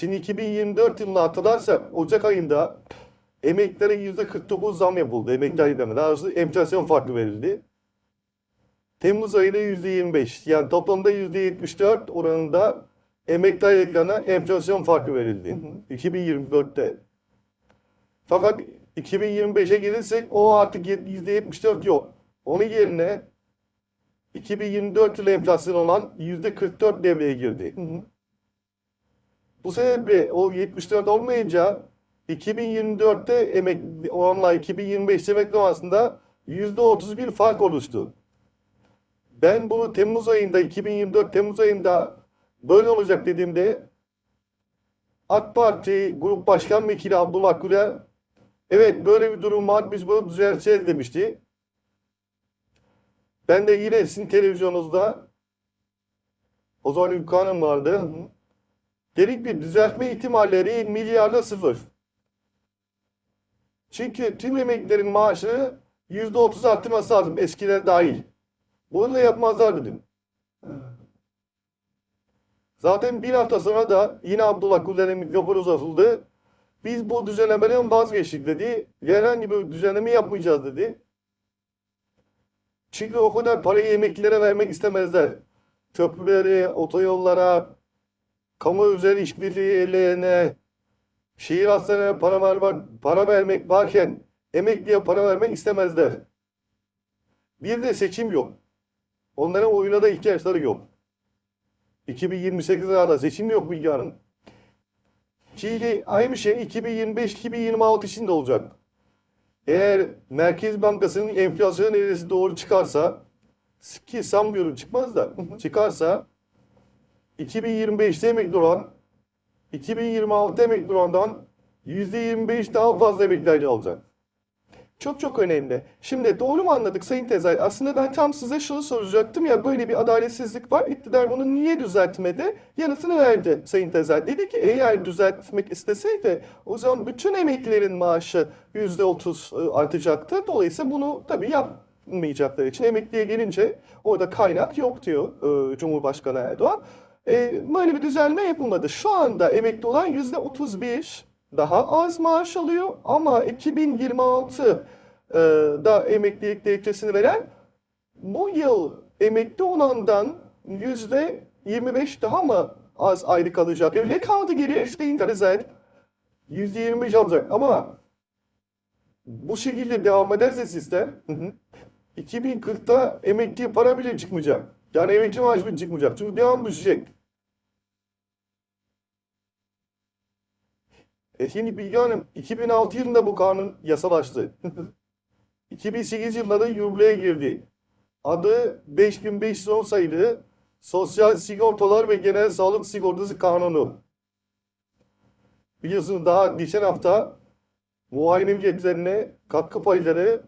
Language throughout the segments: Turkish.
Şimdi 2024 yılını hatırlarsak Ocak ayında emeklilere %49 zam yapıldı. Emekli aylarına. Daha doğrusu enflasyon farkı verildi. Temmuz ayında %25 yani toplamda %74 oranında emekli aylıklarına enflasyon farkı verildi. 2024'te. Fakat 2025'e gelirsek o artık %74 yok. Onun yerine 2024 yılı enflasyon olan %44 devreye girdi. Bu sebeple o 74 olmayınca 2024'te emekli oranla 2025 emekli arasında %31 fark oluştu. Ben bunu Temmuz ayında 2024 Temmuz ayında böyle olacak dediğimde AK Parti Grup Başkan Vekili Abdullah Güler evet böyle bir durum var biz bunu düzelteceğiz demişti. Ben de yine sizin televizyonunuzda o zaman Ülke Hanım vardı. Dedik bir düzeltme ihtimalleri milyarda sıfır. Çünkü tüm emeklilerin maaşı %30 arttırması lazım eskiler dahil. Bunu da yapmazlar dedim. Zaten bir hafta sonra da yine Abdullah Gülen'in mikrofonu uzatıldı. Biz bu düzenlemeden vazgeçtik dedi. Herhangi bir düzenleme yapmayacağız dedi. Çünkü o kadar parayı emeklilere vermek istemezler. Köprülere, otoyollara, kamu özel işbirliğine, şehir hastanelerine para, vermek, para vermek varken emekliye para vermek istemezler. Bir de seçim yok. Onların oyuna da ihtiyaçları yok. 2028 arada seçim yok bu yarın. Şimdi aynı şey 2025-2026 için de olacak. Eğer Merkez Bankası'nın enflasyon eğrisi doğru çıkarsa ki sanmıyorum çıkmaz da çıkarsa 2025'te emekli olan 2026'da emekli olandan %25 daha fazla emekli alacak. Çok çok önemli. Şimdi doğru mu anladık Sayın Tezay? Aslında ben tam size şunu soracaktım ya böyle bir adaletsizlik var. İktidar bunu niye düzeltmedi? Yanıtını verdi Sayın Tezay. Dedi ki eğer düzeltmek isteseydi o zaman bütün emeklilerin maaşı %30 e, artacaktı. Dolayısıyla bunu tabii yapmayacakları için emekliye gelince orada kaynak yok diyor e, Cumhurbaşkanı Erdoğan. E, böyle bir düzenleme yapılmadı. Şu anda emekli olan %31 daha az maaş alıyor ama 2026 e, da emeklilik derecesini veren bu yıl emekli olandan yüzde 25 daha mı az aylık alacak? Ne kaldı geriye işte enteresan. Yüzde 25 alacak ama bu şekilde devam ederse sistem 2040'ta emekli para bile çıkmayacak. Yani emekli maaşı bile çıkmayacak. Çünkü devam düşecek. E şimdi Bilge Hanım 2006 yılında bu kanun yasalaştı. 2008 yılında da yürürlüğe girdi. Adı 5510 sayılı Sosyal Sigortalar ve Genel Sağlık Sigortası Kanunu. Biliyorsunuz daha geçen hafta muayene ücretlerine katkı payları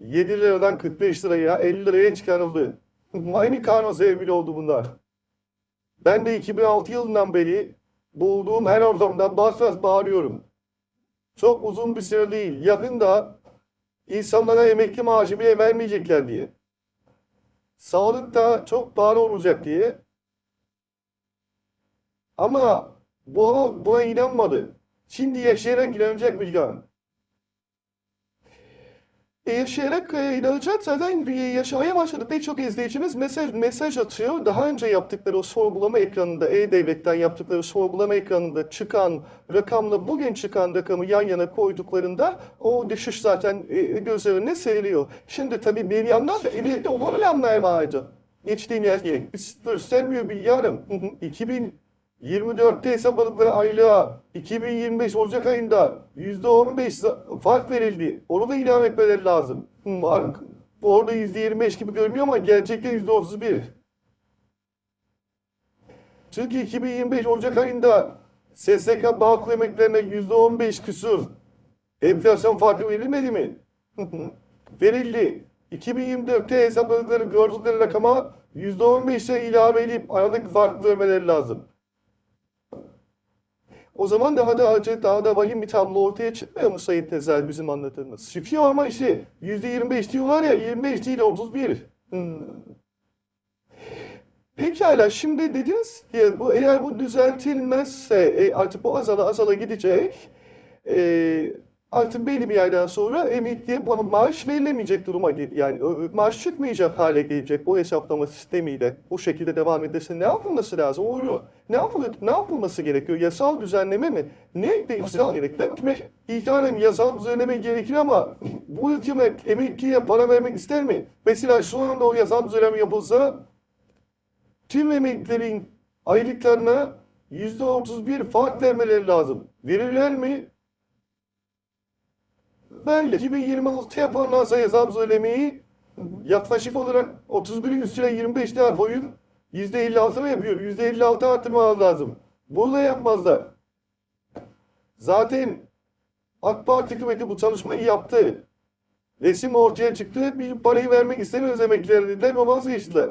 7 liradan 45 liraya 50 liraya çıkarıldı. Aynı kanun sebebiyle oldu bunlar. Ben de 2006 yılından beri bulduğum her ortamda bas bas bağırıyorum. Çok uzun bir süre değil. Yakında insanlara emekli maaşı bile vermeyecekler diye. Sağlık da çok pahalı olacak diye. Ama bu, buna inanmadı. Şimdi yaşayarak inanacak Bilgehan. E, yaşayarak e, inanacak zaten bir yaşamaya başladı. Pek çok izleyicimiz mesaj, mesaj atıyor. Daha önce yaptıkları o sorgulama ekranında, E-Devlet'ten yaptıkları sorgulama ekranında çıkan rakamla bugün çıkan rakamı yan yana koyduklarında o düşüş zaten e, göz önüne seriliyor. Şimdi tabii bir yandan da elinde olamayanlar vardı. Geçtiğimiz yer. Göstermiyor bir yarım. 2024'te hesapladıkları aylığa 2025 Ocak ayında %15 fark verildi. Onu da ilave etmeleri lazım. Fark. Orada %25 gibi görünüyor ama gerçekte %31. Çünkü 2025 Ocak ayında SSK Bağkur emeklerine %15 küsur enflasyon farkı verilmedi mi? Verildi. 2024'te hesapladıkları gördükleri rakama %15'e ilave edip aradaki farkı vermeleri lazım. O zaman daha da acı, daha da vahim bir tablo ortaya çıkmıyor mu Sayın Tezel bizim anlattığımız? Çıkıyor ama işte %25 diyorlar ya, 25 değil 31. Hmm. Pekala şimdi dediniz ki bu eğer bu düzeltilmezse e, artık bu azala azala gidecek. E, artık belli bir yerden sonra emekliye bana maaş verilemeyecek duruma yani maaş çıkmayacak hale gelecek bu hesaplama sistemiyle. Bu şekilde devam ederse ne yapılması lazım? Doğru. Ne yapılır, ne yapılması gerekiyor? Yasal düzenleme mi? Ne gerekli mi? İhtimaten yasal düzenleme gerekir ama bu hükümet emekliye para vermek ister mi? Mesela şu anda o yasal düzenleme yapılsa tüm emeklilerin aylıklarına yüzde otuz bir fark vermeleri lazım. Verirler mi? Belki 2026 yaparlarsa hesap söylemeyi yaklaşık olarak 31'in üstüne 25 lira koyup %56 mı yapıyor? %56 artırmalar lazım. Bunu da yapmazlar. Zaten AK Parti hükümeti bu çalışmayı yaptı. Resim ortaya çıktı. Bir parayı vermek istemiyoruz emeklilere dediler ve vazgeçtiler.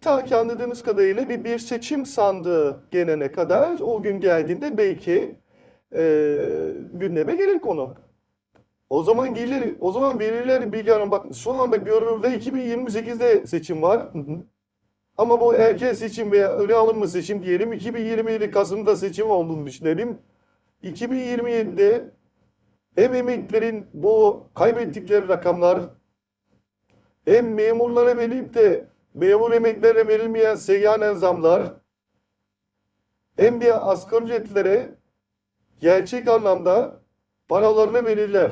Ta ki anladığımız kadarıyla bir, bir seçim sandığı gelene kadar o gün geldiğinde belki e, gündeme gelir konu. O zaman gelir, o zaman verirler Bilge Hanım bak şu anda görünürde 2028'de seçim var. Ama bu erken seçim veya öne alınma seçim diyelim 2027 Kasım'da seçim olduğunu düşünelim. 2027'de hem emeklilerin bu kaybettikleri rakamlar hem memurlara verilip de memur emeklilere verilmeyen seyyanen zamlar hem de asgari ücretlere gerçek anlamda paralarını verirler.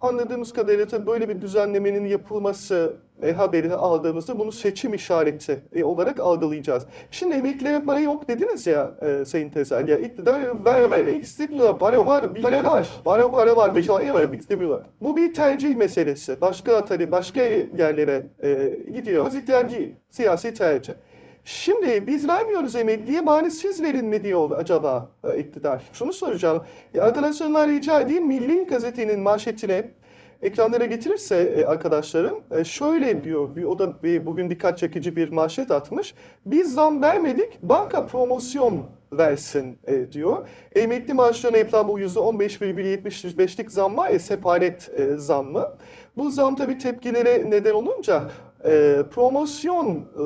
Anladığımız kadarıyla tabii böyle bir düzenlemenin yapılması e, haberini aldığımızda bunu seçim işareti e, olarak algılayacağız. Şimdi emeklilere para yok dediniz ya e, Sayın Tezel. Ya iktidar vermemek istemiyorlar. Para var, para var. Para para var, bir şey vermek istemiyorlar. Bu bir tercih meselesi. Başka tabii başka yerlere e, gidiyor. Tercih, siyasi tercih. Şimdi biz vermiyoruz emekliye bari siz verin mi diyor acaba e, iktidar? Şunu soracağım. Ya arkadaşlarımdan rica edeyim Milli Gazete'nin manşetine ekranlara getirirse e, arkadaşlarım e, şöyle diyor. O da bugün dikkat çekici bir manşet atmış. Biz zam vermedik banka promosyon versin e, diyor. Emekli maaşlarına yapılan bu %15,75'lik zam var ya separet e, zammı. Bu zam tabii tepkilere neden olunca e, promosyon e,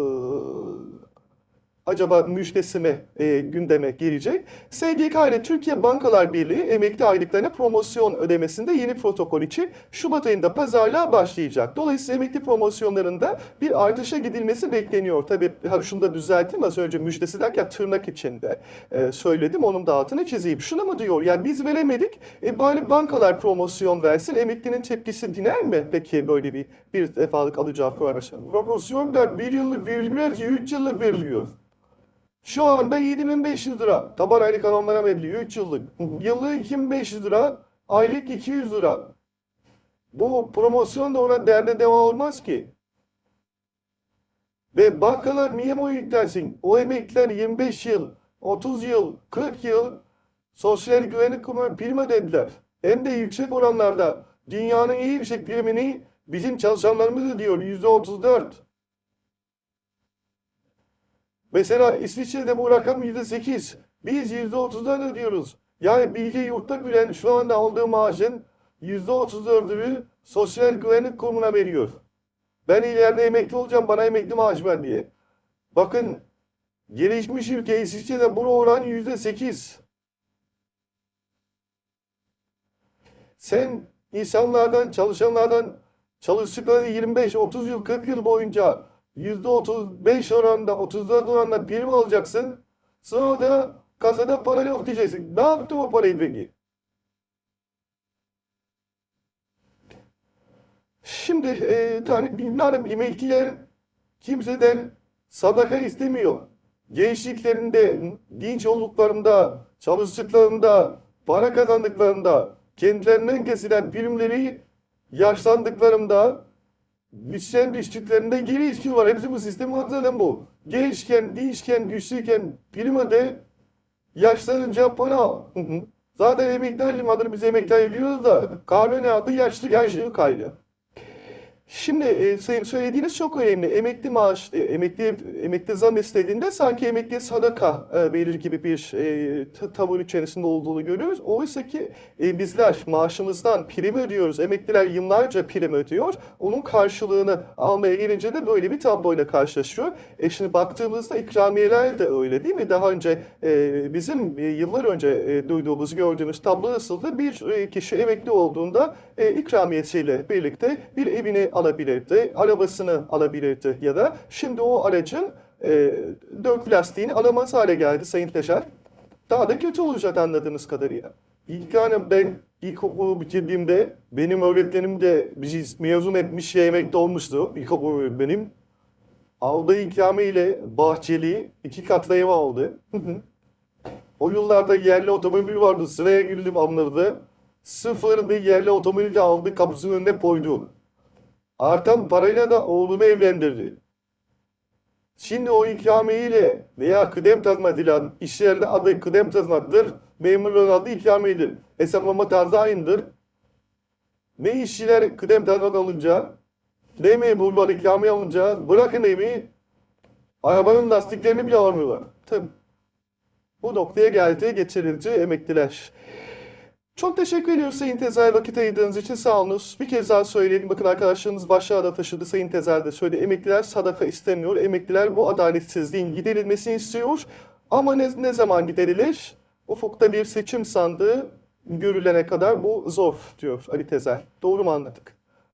acaba müjdesi mi e, gündeme gelecek? SGK ile Türkiye Bankalar Birliği emekli aylıklarına promosyon ödemesinde yeni protokol için Şubat ayında pazarlığa başlayacak. Dolayısıyla emekli promosyonlarında bir artışa gidilmesi bekleniyor. Tabii şunu da düzelteyim az önce müjdesi derken tırnak içinde e, söyledim. Onun da altını çizeyim. Şunu mu diyor? Yani biz veremedik. E, bari bankalar promosyon versin. Emeklinin tepkisi diner mi? Peki böyle bir bir defalık alacağı promosyon. Promosyon da bir yıllık verilmez ki yıllık veriliyor. Şu anda 7500 lira. Taban aylık alanlara veriliyor 3 yıllık. Yıllık 2500 lira, aylık 200 lira. Bu promosyon da ona derde deva olmaz ki. Ve bankalar niye bu yüklensin? O emekliler 25 yıl, 30 yıl, 40 yıl sosyal güvenlik kurumu prim ödediler. Hem de yüksek oranlarda dünyanın en yüksek primini bizim çalışanlarımız ödüyor %34. Mesela İsviçre'de bu rakam %8. Biz %30'dan ödüyoruz. Yani Bilge Yurtta Gülen şu anda aldığı maaşın %34'ünü Sosyal Güvenlik Kurumu'na veriyor. Ben ileride emekli olacağım bana emekli maaş ver diye. Bakın gelişmiş ülke İsviçre'de bu oran %8. Sen insanlardan, çalışanlardan çalıştıkları 25, 30 yıl, 40 yıl boyunca %35 oranda, 34 oranda prim alacaksın. Sonra da kasada para yok diyeceksin. Ne yaptı o parayı peki? Şimdi e, tane bilmem emekliler kimseden sadaka istemiyor. Gençliklerinde, dinç olduklarında, çalıştıklarında, para kazandıklarında, kendilerinden kesilen primleri yaşlandıklarında Güçlen düştüklerinde geri istiyorlar. Hepsi bu sistem zaten bu. Gençken, dinçken, güçlüyken prim öde, yaşlanınca para. Zaten emekli halim adını biz emekli ediyoruz da kanun adı yaşlı yaşlı kaydı. Şimdi e, söylediğiniz çok önemli. Emekli maaş, e, emekli emekli zam istediğinde sanki emekliye sadaka e, verir gibi bir e, ta- tavır içerisinde olduğunu görüyoruz. Oysa ki e, bizler maaşımızdan prim ödüyoruz. Emekliler yıllarca prim ödüyor. Onun karşılığını almaya gelince de böyle bir tabloyla karşılaşıyor. E şimdi baktığımızda ikramiyeler de öyle değil mi? Daha önce e, bizim e, yıllar önce e, duyduğumuz, gördüğümüz tablo nasıldı? Bir e, kişi emekli olduğunda e, ikramiyesiyle birlikte bir evini alabilirdi, arabasını alabilirdi ya da şimdi o aracın e, dört lastiğini alamaz hale geldi Sayın Teşer. Daha da kötü olacak anladığımız kadarıyla. İlk yani ben ilkokulu bitirdiğimde benim öğretmenim de bizi mezun etmiş şey emekli olmuştu. İlkokul öğretmenim. Aldığı ikramiyle bahçeli iki katlı ev aldı. O yıllarda yerli otomobil vardı. Sıraya girdim anladı. Sıfır bir yerli otomobil de aldı kapısının önüne koydu. Artan parayla da oğlumu evlendirdi. Şimdi o ikramiyeyle veya kıdem tazminatıyla iş yerinde adı kıdem tazminatıdır. Memurluğun adı ikramiyedir. Hesaplama tarzı aynıdır. Ne işçiler kıdem tazminat alınca, ne memurlar ikramiye alınca bırakın evi, arabanın lastiklerini bile alamıyorlar. Tabii. Bu noktaya geldi getirildi emekliler. Çok teşekkür ediyoruz Sayın Tezer vakit ayırdığınız için sağ. Bir kez daha söyleyelim. Bakın arkadaşlarımız başlığa da taşıdı. Sayın Tezer de söyledi. Emekliler sadaka istemiyor. Emekliler bu adaletsizliğin giderilmesini istiyor. Ama ne, ne zaman giderilir? Ufukta bir seçim sandığı görülene kadar bu zor diyor Ali Tezer. Doğru mu anladık?